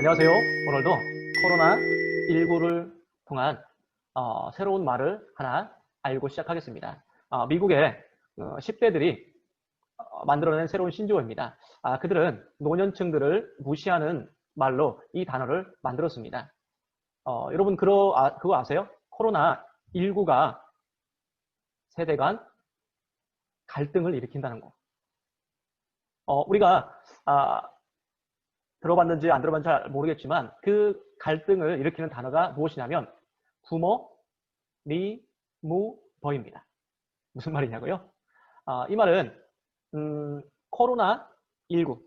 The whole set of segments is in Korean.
안녕하세요. 오늘도 코로나19를 통한 어, 새로운 말을 하나 알고 시작하겠습니다. 어, 미국의 어, 10대들이 만들어낸 새로운 신조어입니다. 아, 그들은 노년층들을 무시하는 말로 이 단어를 만들었습니다. 어, 여러분 그러, 아, 그거 아세요? 코로나19가 세대 간 갈등을 일으킨다는 거. 어, 우리가 아, 들어봤는지 안 들어봤는지 잘 모르겠지만 그 갈등을 일으키는 단어가 무엇이냐면 부모, 리, 무, 버입니다. 무슨 말이냐고요? 아, 이 말은 음, 코로나19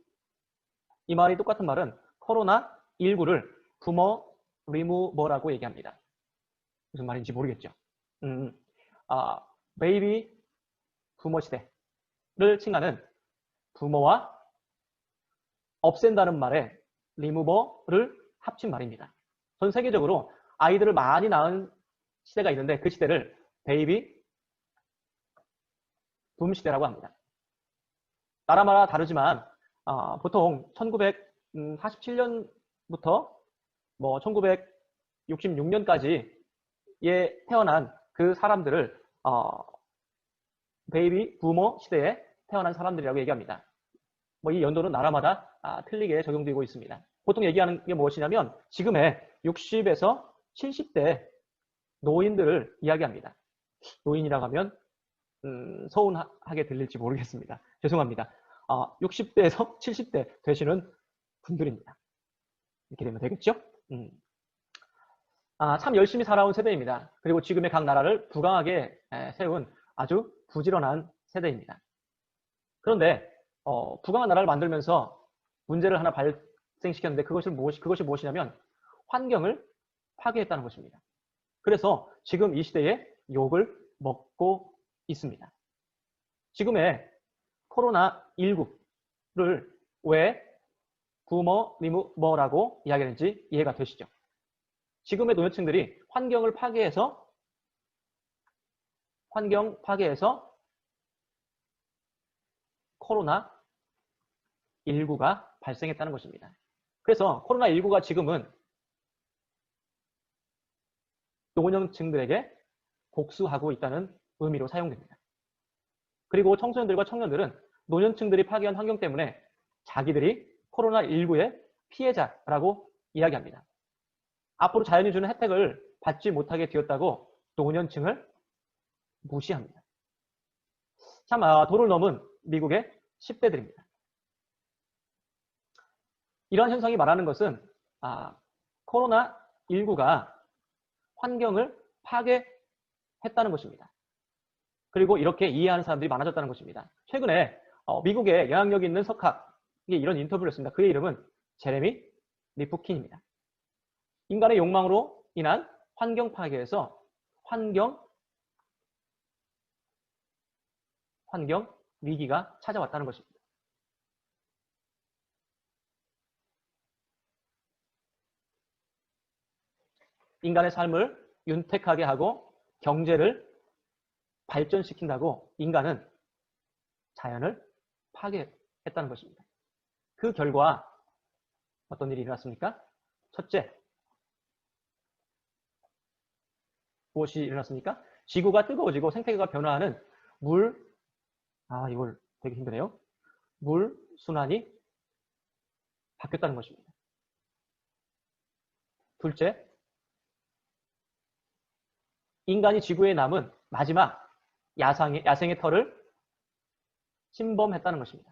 이 말이 똑같은 말은 코로나19를 부모, 리무 버라고 얘기합니다. 무슨 말인지 모르겠죠. 음, 아, 베이비 부모 시대를 칭하는 부모와 없앤다는 말에 리무버를 합친 말입니다. 전 세계적으로 아이들을 많이 낳은 시대가 있는데 그 시대를 베이비 붐 시대라고 합니다. 나라마다 다르지만 어, 보통 1947년부터 뭐 1966년까지에 태어난 그 사람들을 어, 베이비 부모 시대에 태어난 사람들이라고 얘기합니다. 뭐 이 연도는 나라마다 아, 틀리게 적용되고 있습니다. 보통 얘기하는 게 무엇이냐면 지금의 60에서 70대 노인들을 이야기합니다. 노인이라고 하면 음, 서운하게 들릴지 모르겠습니다. 죄송합니다. 어, 60대에서 70대 되시는 분들입니다. 이렇게 되면 되겠죠? 음. 아, 참 열심히 살아온 세대입니다. 그리고 지금의 각 나라를 부강하게 세운 아주 부지런한 세대입니다. 그런데 어, 부강한 나라를 만들면서 문제를 하나 발생시켰는데 그것이 무엇이, 그것이 무엇이냐면 환경을 파괴했다는 것입니다. 그래서 지금 이 시대에 욕을 먹고 있습니다. 지금의 코로나19를 왜 부모, 리무머라고 이야기하는지 이해가 되시죠? 지금의 노년층들이 환경을 파괴해서 환경 파괴해서 코로나19가 발생했다는 것입니다. 그래서 코로나19가 지금은 노년층들에게 복수하고 있다는 의미로 사용됩니다. 그리고 청소년들과 청년들은 노년층들이 파괴한 환경 때문에 자기들이 코로나19의 피해자라고 이야기합니다. 앞으로 자연이 주는 혜택을 받지 못하게 되었다고 노년층을 무시합니다. 참 아, 도를 넘은 미국의 10대들입니다. 이러한 현상이 말하는 것은 아, 코로나19가 환경을 파괴했다는 것입니다. 그리고 이렇게 이해하는 사람들이 많아졌다는 것입니다. 최근에 어, 미국의 영향력 있는 석학이 이런 인터뷰를 했습니다. 그의 이름은 제레미 리프킨입니다. 인간의 욕망으로 인한 환경 파괴에서 환경 환경 위기가 찾아왔다는 것입니다. 인간의 삶을 윤택하게 하고 경제를 발전시킨다고 인간은 자연을 파괴했다는 것입니다. 그 결과 어떤 일이 일어났습니까? 첫째, 무엇이 일어났습니까? 지구가 뜨거워지고 생태계가 변화하는 물, 아, 이걸 되게 힘드네요. 물 순환이 바뀌었다는 것입니다. 둘째, 인간이 지구에 남은 마지막 야상의, 야생의 털을 침범했다는 것입니다.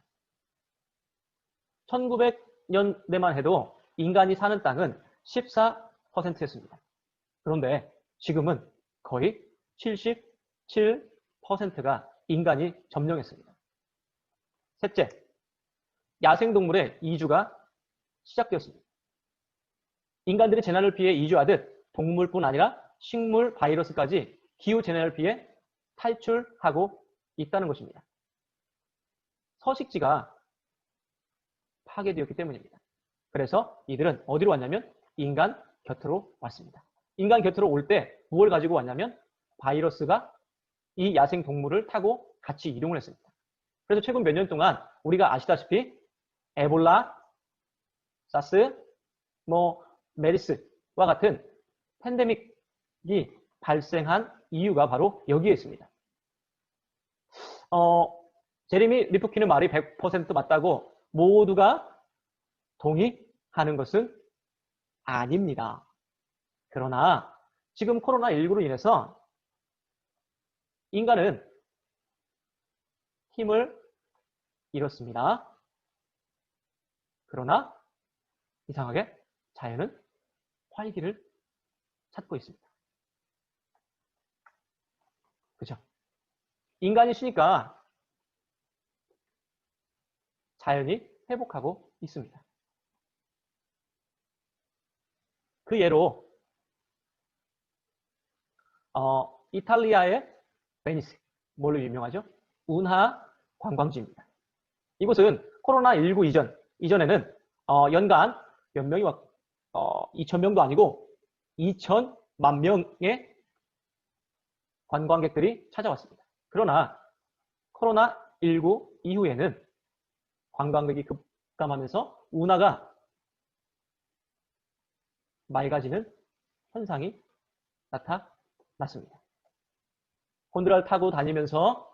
1900년대만 해도 인간이 사는 땅은 14%였습니다. 그런데 지금은 거의 77%가 인간이 점령했습니다. 셋째, 야생동물의 이주가 시작되었습니다. 인간들이 재난을 피해 이주하듯 동물뿐 아니라 식물, 바이러스까지 기후 재난을 피해 탈출하고 있다는 것입니다. 서식지가 파괴되었기 때문입니다. 그래서 이들은 어디로 왔냐면 인간 곁으로 왔습니다. 인간 곁으로 올 때 무엇을 가지고 왔냐면 바이러스가 이 야생 동물을 타고 같이 이동을 했습니다. 그래서 최근 몇 년 동안 우리가 아시다시피 에볼라, 사스, 뭐 메리스와 같은 팬데믹이 발생한 이유가 바로 여기에 있습니다. 어, 제리미 리프키는 말이 100% 맞다고 모두가 동의하는 것은 아닙니다. 그러나 지금 코로나19로 인해서 인간은 힘을 잃었습니다. 그러나 이상하게 자연은 활기를 찾고 있습니다. 그죠? 인간이 쉬니까 자연이 회복하고 있습니다. 그 예로 어, 이탈리아의 베니스 뭘로 유명하죠? 운하 관광지입니다. 이곳은 코로나19 이전 이전에는 어, 연간 몇 명이 왔, 어, 2,000명도 아니고 2천만 명의 관광객들이 찾아왔습니다. 그러나 코로나19 이후에는 관광객이 급감하면서 운하가 맑아지는 현상이 나타났습니다. 곤드라를 타고 다니면서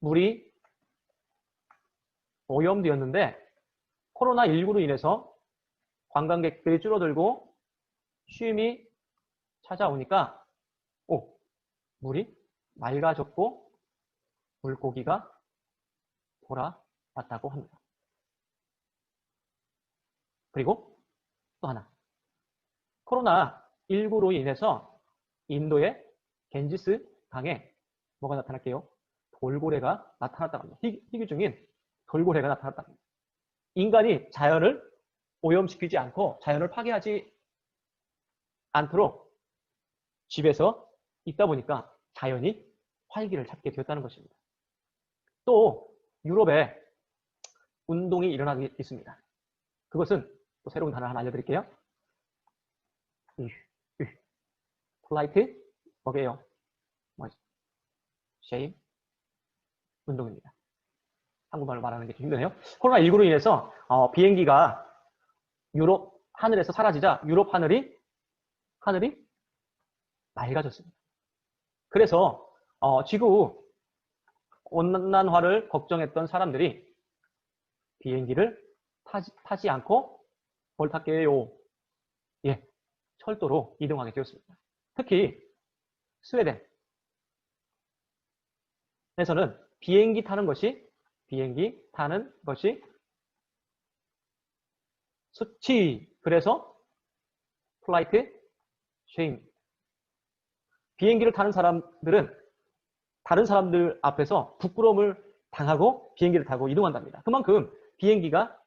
물이 오염되었는데 코로나19로 인해서 관광객들이 줄어들고 쉼이 찾아오니까 오 물이 맑아졌고 물고기가 돌아왔다고 합니다. 그리고 또 하나 코로나19로 인해서 인도의 겐지스 강에 뭐가 나타날게요? 돌고래가 나타났다고 합니다. 희귀 중인 돌고래가 나타났다고 합니다. 인간이 자연을 오염시키지 않고 자연을 파괴하지 않도록 집에서 있다 보니까 자연이 활기를 찾게 되었다는 것입니다. 또 유럽에 운동이 일어나고 있습니다. 그것은 또 새로운 단어 하나 알려드릴게요. 플라이트 뭐게요? 쉐임 운동입니다. 한국말로 말하는 게 좀 힘드네요. 코로나19로 인해서 어, 비행기가 유럽 하늘에서 사라지자 유럽 하늘이 하늘이 맑아졌습니다. 그래서 어, 지구 온난화를 걱정했던 사람들이 비행기를 타지, 타지 않고 뭘 탔게요? 예, 철도로 이동하게 되었습니다. 특히 스웨덴 에서는 비행기 타는 것이 비행기 타는 것이 수치 그래서 플라이트 쉐임 비행기를 타는 사람들은 다른 사람들 앞에서 부끄러움을 당하고 비행기를 타고 이동한답니다. 그만큼 비행기가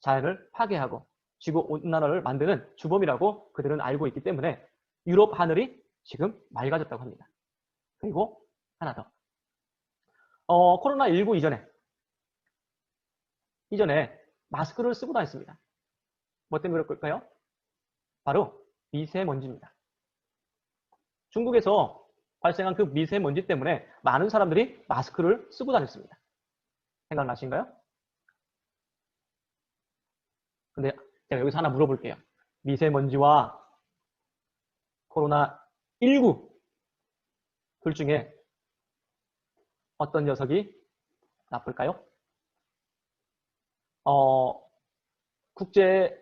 자연을 파괴하고 지구 온난화를 만드는 주범이라고 그들은 알고 있기 때문에 유럽 하늘이 지금 맑아졌다고 합니다. 그리고 하나 더. 어, 코로나19 이전에 이전에 마스크를 쓰고 다녔습니다. 뭐 때문에 그럴까요? 바로 미세먼지입니다. 중국에서 발생한 그 미세먼지 때문에 많은 사람들이 마스크를 쓰고 다녔습니다. 생각나신가요? 근데 제가 여기서 하나 물어볼게요. 미세먼지와 코로나19 둘 중에 어떤 녀석이 나쁠까요? 어, 국제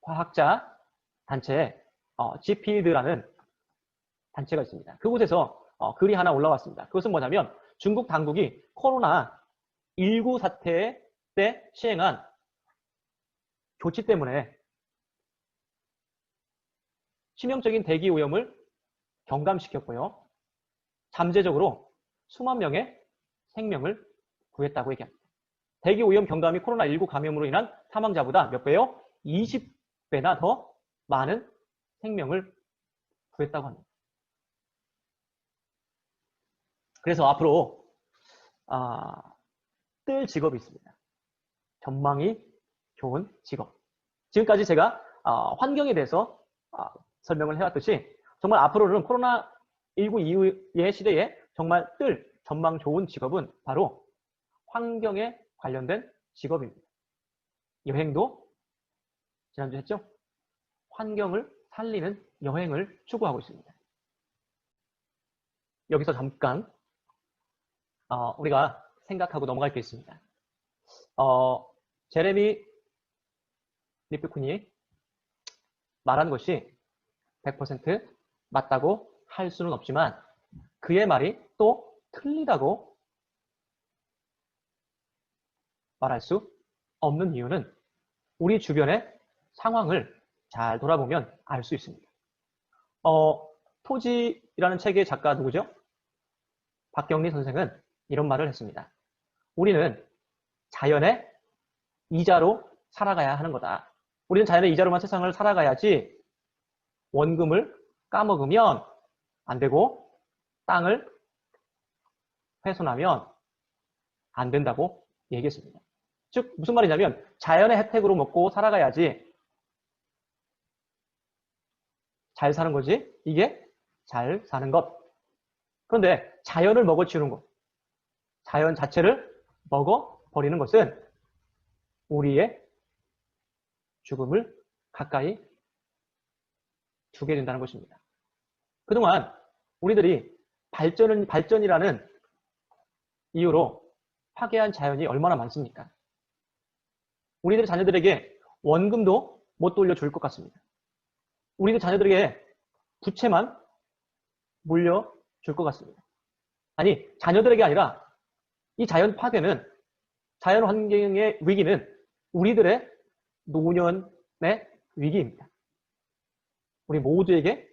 과학자 단체 어, GPD라는 단체가 있습니다. 그곳에서 어, 글이 하나 올라왔습니다. 그것은 뭐냐면 중국 당국이 코로나19 사태 때 시행한 조치 때문에 치명적인 대기 오염을 경감시켰고요. 잠재적으로 수만 명의 생명을 구했다고 얘기합니다. 대기 오염 경감이 코로나19 감염으로 인한 사망자보다 몇 배요? 20배나 더 많은 생명을 구했다고 합니다. 그래서 앞으로 아, 뜰 직업이 있습니다. 전망이 좋은 직업. 지금까지 제가 아, 환경에 대해서 아, 설명을 해왔듯이 정말 앞으로는 코로나19 이후의 시대에 정말 뜰 전망 좋은 직업은 바로 환경에 관련된 직업입니다. 여행도 지난주 했죠? 환경을 살리는 여행을 추구하고 있습니다. 여기서 잠깐 어, 우리가 생각하고 넘어갈 게 있습니다. 어, 제레미 리프쿤이 말한 것이 100% 맞다고 할 수는 없지만 그의 말이 또 틀리다고 말할 수 없는 이유는 우리 주변의 상황을 잘 돌아보면 알 수 있습니다. 어, 토지라는 책의 작가 누구죠? 박경리 선생은 이런 말을 했습니다. 우리는 자연의 이자로 살아가야 하는 거다. 우리는 자연의 이자로만 세상을 살아가야지 원금을 까먹으면 안 되고 땅을 훼손하면 안 된다고 얘기했습니다. 즉 무슨 말이냐면 자연의 혜택으로 먹고 살아가야지 잘 사는 거지 이게 잘 사는 것 그런데 자연을 먹어치우는 것 자연 자체를 먹어버리는 것은 우리의 죽음을 가까이 두게 된다는 것입니다. 그동안 우리들이 발전은 발전이라는 이유로 파괴한 자연이 얼마나 많습니까? 우리들 자녀들에게 원금도 못 돌려줄 것 같습니다. 우리들 자녀들에게 부채만 물려줄 것 같습니다. 아니, 자녀들에게 아니라 이 자연 파괴는, 자연 환경의 위기는 우리들의 노년의 위기입니다. 우리 모두에게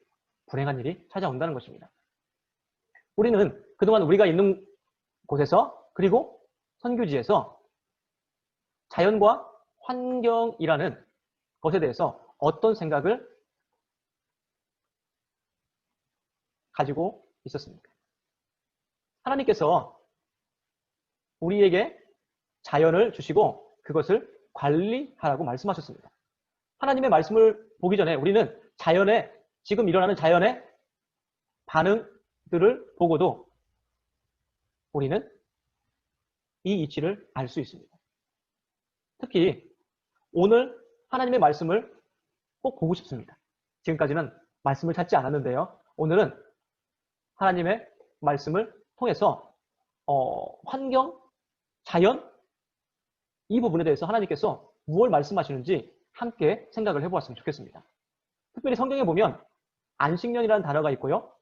불행한 일이 찾아온다는 것입니다. 우리는 그동안 우리가 있는 곳에서 그리고 선교지에서 자연과 환경이라는 것에 대해서 어떤 생각을 가지고 있었습니까? 하나님께서 우리에게 자연을 주시고 그것을 관리하라고 말씀하셨습니다. 하나님의 말씀을 보기 전에 우리는 자연의 지금 일어나는 자연의 반응들을 보고도 우리는 이 이치를 알 수 있습니다. 특히 오늘 하나님의 말씀을 꼭 보고 싶습니다. 지금까지는 말씀을 찾지 않았는데요. 오늘은 하나님의 말씀을 통해서 어, 환경, 자연 이 부분에 대해서 하나님께서 무엇을 말씀하시는지 함께 생각을 해보았으면 좋겠습니다. 특별히 성경에 보면 안식년이라는 단어가 있고요.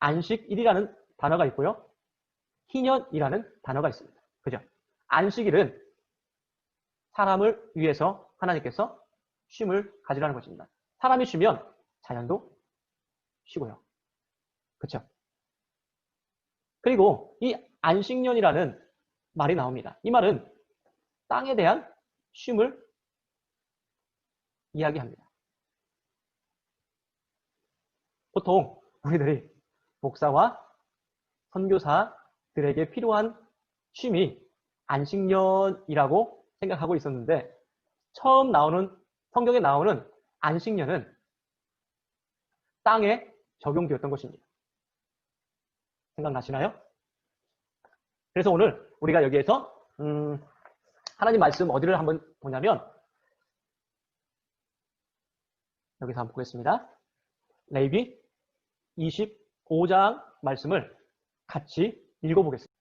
안식일이라는 단어가 있고요. 희년이라는 단어가 있습니다. 그죠? 안식일은 사람을 위해서 하나님께서 쉼을 가지라는 것입니다. 사람이 쉬면 자연도 쉬고요. 그렇죠? 그리고 이 안식년이라는 말이 나옵니다. 이 말은 땅에 대한 쉼을 이야기합니다. 보통 우리들이 목사와 선교사들에게 필요한 쉼이 안식년이라고 생각하고 있었는데 처음 나오는 성경에 나오는 안식년은 땅에 적용되었던 것입니다. 생각나시나요? 그래서 오늘 우리가 여기에서 음, 하나님 말씀 어디를 한번 보냐면 여기서 한번 보겠습니다. 레이비 25장 말씀을 같이 읽어보겠습니다.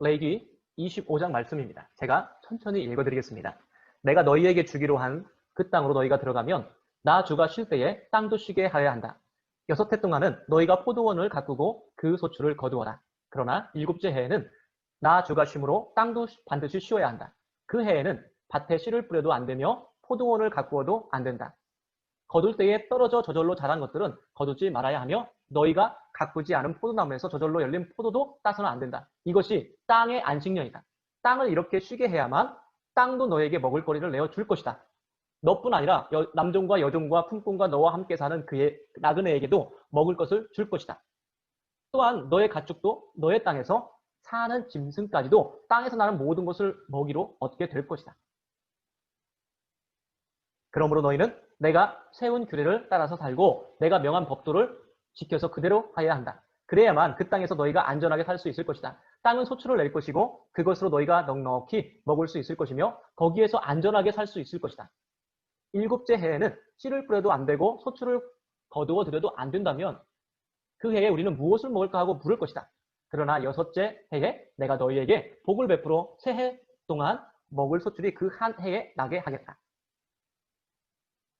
레이기 25장 말씀입니다. 제가 천천히 읽어드리겠습니다. 내가 너희에게 주기로 한 그 땅으로 너희가 들어가면 나 주가 쉴 때에 땅도 쉬게 하여야 한다. 여섯 해 동안은 너희가 포도원을 가꾸고 그 소출을 거두어라. 그러나 일곱째 해에는 나 주가 쉼으로 땅도 반드시 쉬어야 한다. 그 해에는 밭에 씨를 뿌려도 안 되며 포도원을 가꾸어도 안 된다. 거둘 때에 떨어져 저절로 자란 것들은 거두지 말아야 하며 너희가 가꾸지 않은 포도나무에서 저절로 열린 포도도 따서는 안 된다. 이것이 땅의 안식년이다. 땅을 이렇게 쉬게 해야만 땅도 너에게 먹을 거리를 내어 줄 것이다. 너뿐 아니라 여, 남종과 여종과 품꾼과 너와 함께 사는 그의 나그네에게도 먹을 것을 줄 것이다. 또한 너의 가축도 너의 땅에서 사는 짐승까지도 땅에서 나는 모든 것을 먹이로 얻게 될 것이다. 그러므로 너희는 내가 세운 규례를 따라서 살고 내가 명한 법도를 지켜서 그대로 하여야 한다. 그래야만 그 땅에서 너희가 안전하게 살 수 있을 것이다. 땅은 소출을 낼 것이고 그것으로 너희가 넉넉히 먹을 수 있을 것이며 거기에서 안전하게 살 수 있을 것이다. 일곱째 해에는 씨를 뿌려도 안 되고 소출을 거두어 들여도 안 된다면 그 해에 우리는 무엇을 먹을까 하고 물을 것이다. 그러나 여섯째 해에 내가 너희에게 복을 베풀어 세 해 동안 먹을 소출이 그 한 해에 나게 하겠다.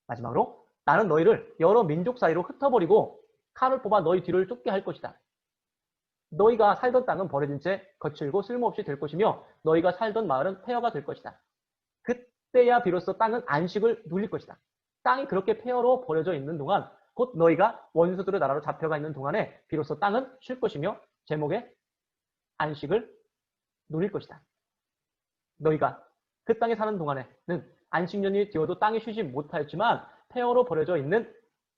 마지막으로 나는 너희를 여러 민족 사이로 흩어버리고 칼을 뽑아 너희 뒤를 쫓게 할 것이다. 너희가 살던 땅은 버려진 채 거칠고 쓸모없이 될 것이며 너희가 살던 마을은 폐허가 될 것이다. 그때야 비로소 땅은 안식을 누릴 것이다. 땅이 그렇게 폐허로 버려져 있는 동안 곧 너희가 원수들의 나라로 잡혀가 있는 동안에 비로소 땅은 쉴 것이며 제목에 안식을 누릴 것이다. 너희가 그 땅에 사는 동안에는 안식년이 되어도 땅이 쉬지 못하였지만 폐허로 버려져 있는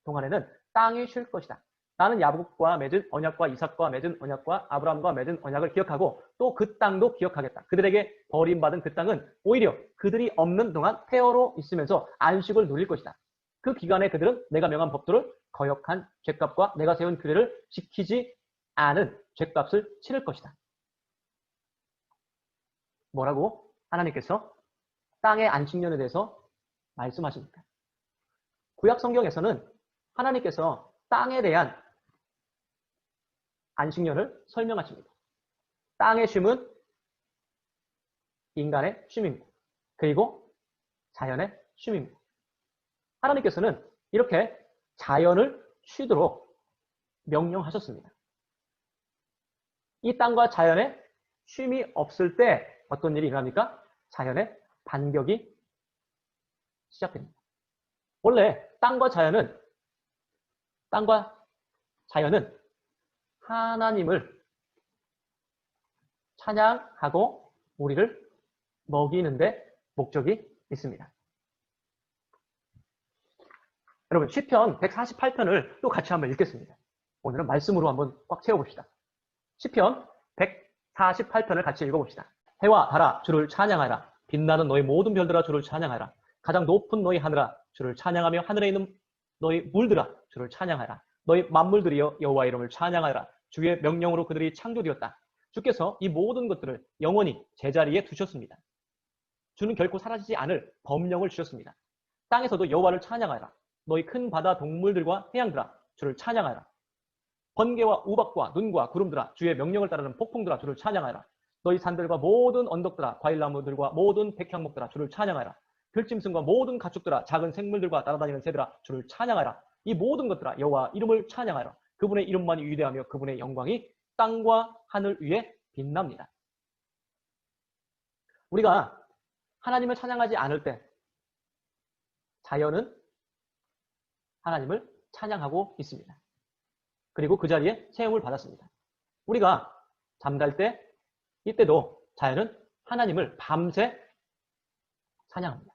동안에는 땅이 쉴 것이다. 나는 야곱과 맺은 언약과 이삭과 맺은 언약과 아브라함과 맺은 언약을 기억하고 또 그 땅도 기억하겠다. 그들에게 버림받은 그 땅은 오히려 그들이 없는 동안 폐허로 있으면서 안식을 누릴 것이다. 그 기간에 그들은 내가 명한 법도를 거역한 죄값과 내가 세운 규례를 지키지 않은 죄값을 치를 것이다. 뭐라고 하나님께서 땅의 안식년에 대해서 말씀하십니까? 구약 성경에서는 하나님께서 땅에 대한 안식년을 설명하십니다. 땅의 쉼은 인간의 쉼입니다. 그리고 자연의 쉼입니다. 하나님께서는 이렇게 자연을 쉬도록 명령하셨습니다. 이 땅과 자연에 쉼이 없을 때 어떤 일이 일어납니까? 자연의 반격이 시작됩니다. 원래 땅과 자연은 땅과 자연은 하나님을 찬양하고 우리를 먹이는데 목적이 있습니다. 여러분 시편 148편을 또 같이 한번 읽겠습니다. 오늘은 말씀으로 한번 꽉 채워봅시다. 시편 148편을 같이 읽어봅시다. 해와 달아 주를 찬양하라. 빛나는 너희 모든 별들아 주를 찬양하라. 가장 높은 너희 하늘아 주를 찬양하며 하늘에 있는 너희 물들아 주를 찬양하라. 너희 만물들이여 여호와 이름을 찬양하라. 주의 명령으로 그들이 창조되었다. 주께서 이 모든 것들을 영원히 제자리에 두셨습니다. 주는 결코 사라지지 않을 법령을 주셨습니다. 땅에서도 여호와를 찬양하라. 너희 큰 바다 동물들과 해양들아 주를 찬양하라. 번개와 우박과 눈과 구름들아 주의 명령을 따르는 폭풍들아 주를 찬양하라. 너희 산들과 모든 언덕들아 과일나무들과 모든 백향목들아 주를 찬양하라. 들짐승과 모든 가축들아 작은 생물들과 따라다니는 새들아 주를 찬양하라. 이 모든 것들아 여호와 이름을 찬양하라. 그분의 이름만이 위대하며 그분의 영광이 땅과 하늘 위에 빛납니다. 우리가 하나님을 찬양하지 않을 때 자연은 하나님을 찬양하고 있습니다. 그리고 그 자리에 체험을 받았습니다. 우리가 잠잘 때 이때도 자연은 하나님을 밤새 찬양합니다.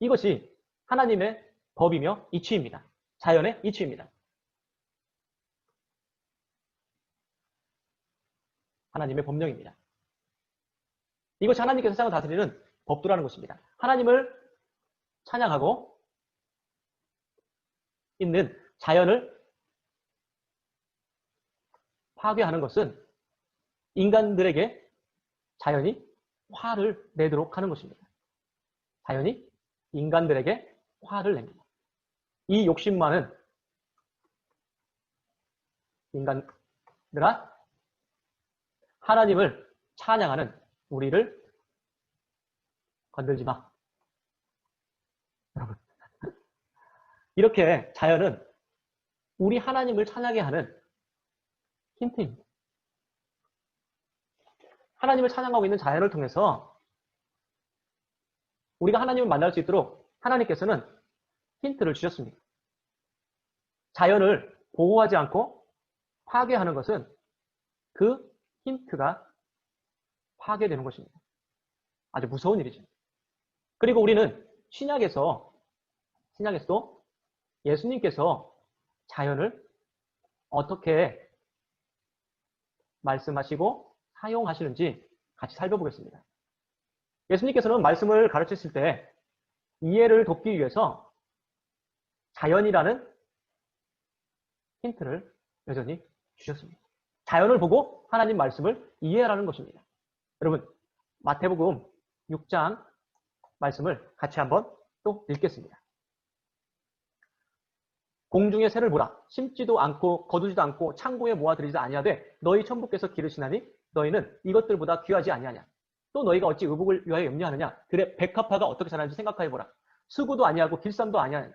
이것이 하나님의 법이며 이치입니다. 자연의 이치입니다. 하나님의 법령입니다. 이것이 하나님께서 세상을 다스리는 법도라는 것입니다. 하나님을 찬양하고 있는 자연을 파괴하는 것은 인간들에게 자연이 화를 내도록 하는 것입니다. 자연이 인간들에게 화를 냅니다. 이 욕심만은 인간들아 하나님을 찬양하는 우리를 건들지 마. 여러분. 이렇게 자연은 우리 하나님을 찬양하게 하는 힌트입니다. 하나님을 찬양하고 있는 자연을 통해서 우리가 하나님을 만날 수 있도록 하나님께서는 힌트를 주셨습니다. 자연을 보호하지 않고 파괴하는 것은 그 힌트가 파괴되는 것입니다. 아주 무서운 일이죠. 그리고 우리는 신약에서 신약에서도 예수님께서 자연을 어떻게 말씀하시고 사용하시는지 같이 살펴보겠습니다. 예수님께서는 말씀을 가르치실 때 이해를 돕기 위해서 자연이라는 힌트를 여전히 주셨습니다. 자연을 보고 하나님 말씀을 이해하라는 것입니다. 여러분, 마태복음 6장 말씀을 같이 한번 또 읽겠습니다. 공중에 새를 보라. 심지도 않고 거두지도 않고 창고에 모아들이지 아니하되 너희 천부께서 기르시나니 너희는 이것들보다 귀하지 아니하냐. 또 너희가 어찌 의복을 위하여 염려하느냐. 그래 백합화가 어떻게 자라는지 생각하여 보라. 수고도 아니하고 길쌈도 아니하느냐.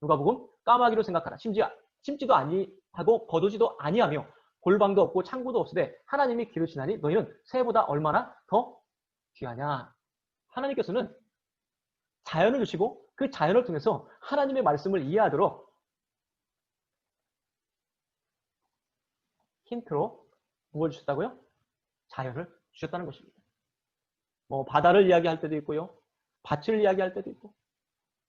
누가 보금 까마귀로 생각하라. 심지어 심지도 아니하고 거두지도 아니하며 골방도 없고 창고도 없으되 하나님이 기르시나니 너희는 새보다 얼마나 더 귀하냐. 하나님께서는 자연을 주시고 그 자연을 통해서 하나님의 말씀을 이해하도록 힌트로 무엇을 주셨다고요? 자연을 주셨다는 것입니다. 뭐 바다를 이야기할 때도 있고요. 밭을 이야기할 때도 있고.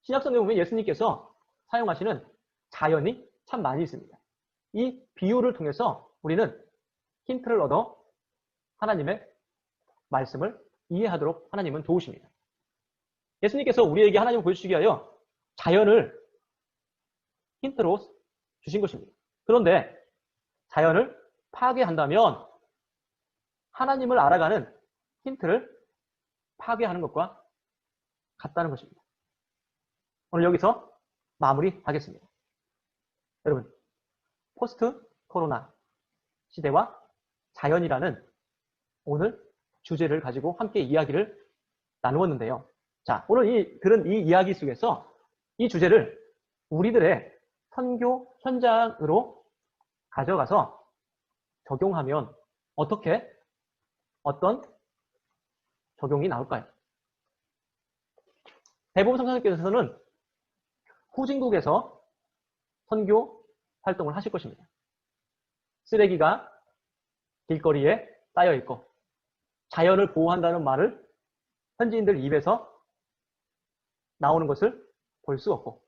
신약성경에 보면 예수님께서 사용하시는 자연이 참 많이 있습니다. 이 비유를 통해서 우리는 힌트를 얻어 하나님의 말씀을 이해하도록 하나님은 도우십니다. 예수님께서 우리에게 하나님을 보여주시기 위하여 자연을 힌트로 주신 것입니다. 그런데 자연을 파괴한다면 하나님을 알아가는 힌트를 파괴하는 것과 같다는 것입니다. 오늘 여기서 마무리하겠습니다. 여러분, 포스트 코로나 시대와 자연이라는 오늘 주제를 가지고 함께 이야기를 나누었는데요. 자, 오늘 이 들은 이 이야기 속에서 이 주제를 우리들의 선교 현장으로 가져가서 적용하면 어떻게 어떤 적용이 나올까요? 대부분 성장님께서는 후진국에서 선교 활동을 하실 것입니다. 쓰레기가 길거리에 쌓여 있고 자연을 보호한다는 말을 현지인들 입에서 나오는 것을 볼 수 없고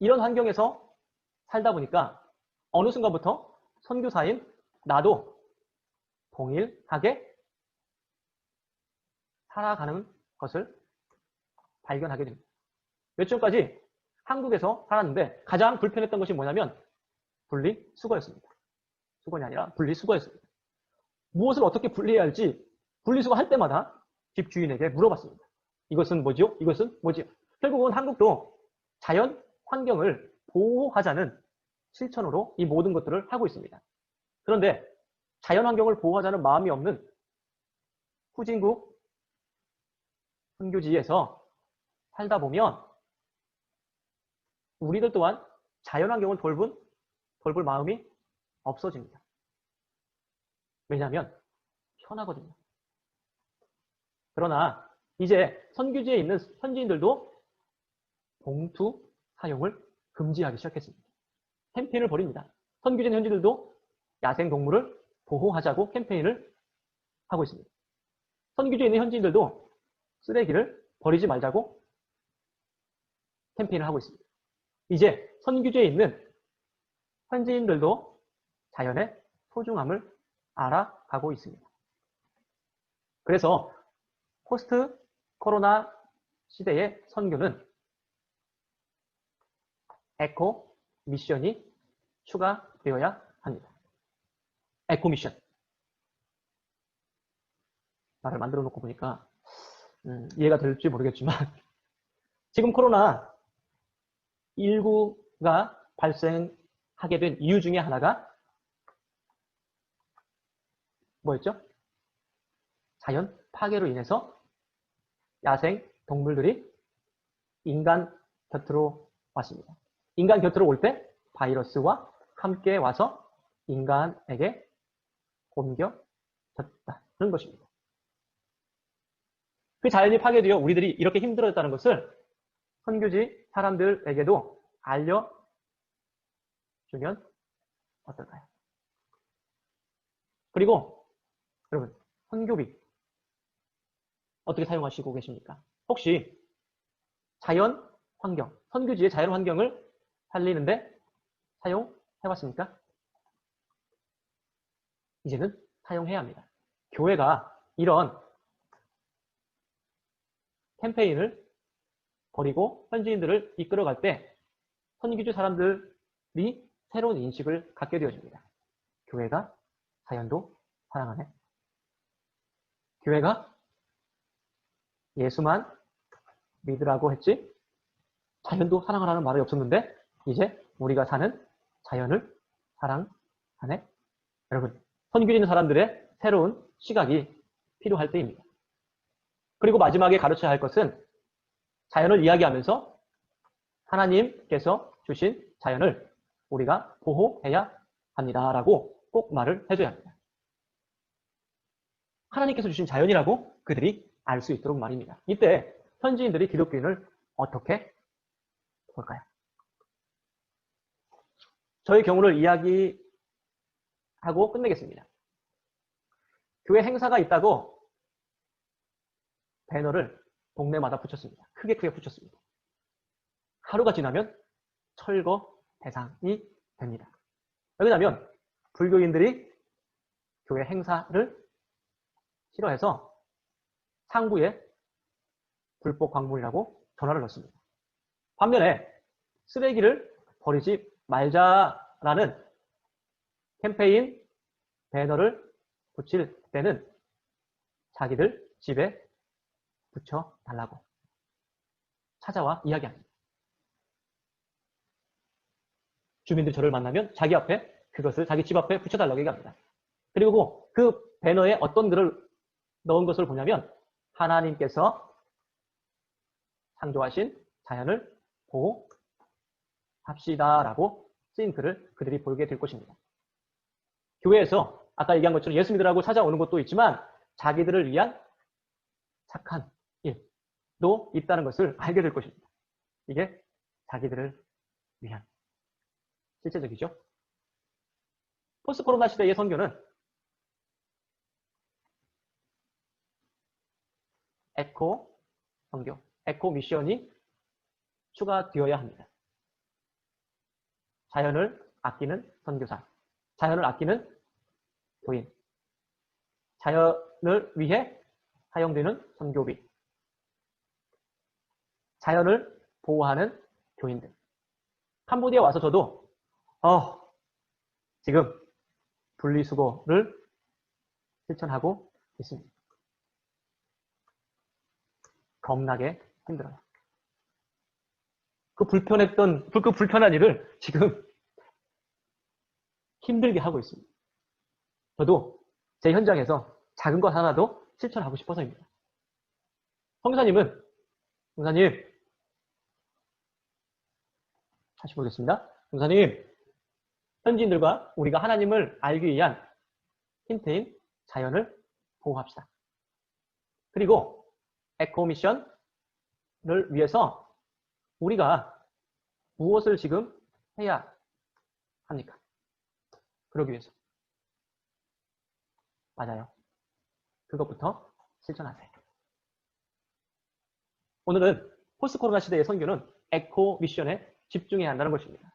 이런 환경에서 살다 보니까 어느 순간부터 선교사인 나도 동일하게 살아가는 것을 발견하게 됩니다. 몇 전까지 한국에서 살았는데 가장 불편했던 것이 뭐냐면 분리수거였습니다. 수거이 아니라 분리수거였습니다. 무엇을 어떻게 분리해야 할지 분리수거 할 때마다 집주인에게 물어봤습니다. 이것은 뭐지요? 이것은 뭐지요? 결국은 한국도 자연 환경을 보호하자는 실천으로 이 모든 것들을 하고 있습니다. 그런데 자연 환경을 보호하자는 마음이 없는 후진국 선교지에서 살다 보면 우리들 또한 자연 환경을 돌본 돌볼 마음이 없어집니다. 왜냐하면 편하거든요. 그러나 이제 선교지에 있는 현지인들도 봉투 사용을 금지하기 시작했습니다. 캠페인을 벌입니다. 선교진 현지들도 야생동물을 보호하자고 캠페인을 하고 있습니다. 선교지에 있는 현지인들도 쓰레기를 버리지 말자고 캠페인을 하고 있습니다. 이제 선교지에 있는 현지인들도 자연의 소중함을 알아가고 있습니다. 그래서 포스트 코로나 시대의 선교는 에코 미션이 추가되어야 합니다. 에코 미션. 말을 만들어 놓고 보니까 음, 이해가 될지 모르겠지만 지금 코로나 19가 발생 하게 된 이유 중에 하나가 뭐였죠? 자연 파괴로 인해서 야생 동물들이 인간 곁으로 왔습니다. 인간 곁으로 올 때 바이러스와 함께 와서 인간에게 옮겨졌다는 것입니다. 그 자연이 파괴되어 우리들이 이렇게 힘들어졌다는 것을 선교지 사람들에게도 알려 주면 어떨까요? 그리고 여러분 선교비 어떻게 사용하시고 계십니까? 혹시 자연 환경, 선교지의 자연 환경을 살리는데 사용해봤습니까? 이제는 사용해야 합니다. 교회가 이런 캠페인을 벌이고 현지인들을 이끌어갈 때 선교주 사람들이 새로운 인식을 갖게 되어집니다. 교회가 자연도 사랑하네. 교회가 예수만 믿으라고 했지 자연도 사랑하라는 말이 없었는데 이제 우리가 사는 자연을 사랑하네. 여러분, 선교 있는 사람들의 새로운 시각이 필요할 때입니다. 그리고 마지막에 가르쳐야 할 것은 자연을 이야기하면서 하나님께서 주신 자연을 우리가 보호해야 합니다라고 꼭 말을 해줘야 합니다. 하나님께서 주신 자연이라고 그들이 알 수 있도록 말입니다. 이때 현지인들이 기독교인을 어떻게 볼까요? 저의 경우를 이야기하고 끝내겠습니다. 교회 행사가 있다고 배너를 동네마다 붙였습니다. 크게 크게 붙였습니다. 하루가 지나면 철거 대상이 됩니다. 왜냐하면 불교인들이 교회 행사를 싫어해서 상부에 불법 광물이라고 전화를 넣습니다. 반면에 쓰레기를 버리지 말자라는 캠페인 배너를 붙일 때는 자기들 집에 붙여달라고 찾아와 이야기합니다. 주민들이 저를 만나면 자기 앞에 그것을 자기 집 앞에 붙여달라고 얘기합니다. 그리고 그 배너에 어떤 글을 넣은 것을 보냐면 하나님께서 창조하신 자연을 보호합시다라고 쓰인 글을 그들이 보게 될 것입니다. 교회에서 아까 얘기한 것처럼 예수 믿으라고 찾아오는 것도 있지만 자기들을 위한 착한 일도 있다는 것을 알게 될 것입니다. 이게 자기들을 위한 실제적이죠. 포스트 코로나 시대의 선교는 에코 선교, 에코 미션이 추가되어야 합니다. 자연을 아끼는 선교사, 자연을 아끼는 교인, 자연을 위해 사용되는 선교비, 자연을 보호하는 교인들. 캄보디아 와서 저도 어, 지금 분리수거를 실천하고 있습니다. 겁나게 힘들어요. 그 불편했던, 그 불편한 일을 지금 힘들게 하고 있습니다. 저도 제 현장에서 작은 것 하나도 실천하고 싶어서입니다. 성사님은, 성사님, 다시 보겠습니다. 성사님, 현지인들과 우리가 하나님을 알기 위한 힌트인 자연을 보호합시다. 그리고 에코 미션을 위해서 우리가 무엇을 지금 해야 합니까? 그러기 위해서. 맞아요. 그것부터 실천하세요. 오늘은 포스트 코로나 시대의 선교는 에코 미션에 집중해야 한다는 것입니다.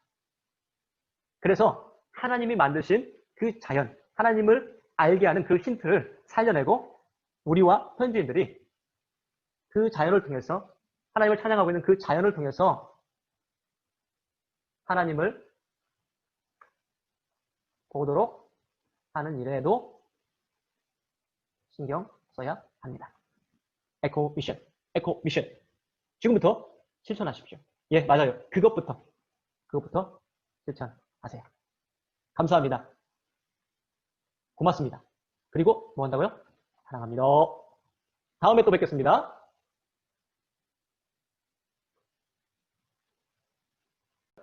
그래서 하나님이 만드신 그 자연, 하나님을 알게 하는 그 힌트를 살려내고 우리와 현지인들이 그 자연을 통해서 하나님을 찬양하고 있는 그 자연을 통해서 하나님을 보도록 하는 일에도 신경 써야 합니다. 에코 미션, 에코 미션. 지금부터 실천하십시오. 예, 맞아요. 그것부터, 그것부터 실천. 하세요. 감사합니다. 고맙습니다. 그리고 뭐 한다고요? 사랑합니다. 다음에 또 뵙겠습니다.